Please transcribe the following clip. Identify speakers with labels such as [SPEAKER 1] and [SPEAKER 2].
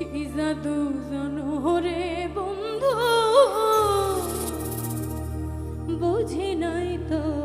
[SPEAKER 1] কি জাদু জনহরে বন্ধু। বুঝি নাই তো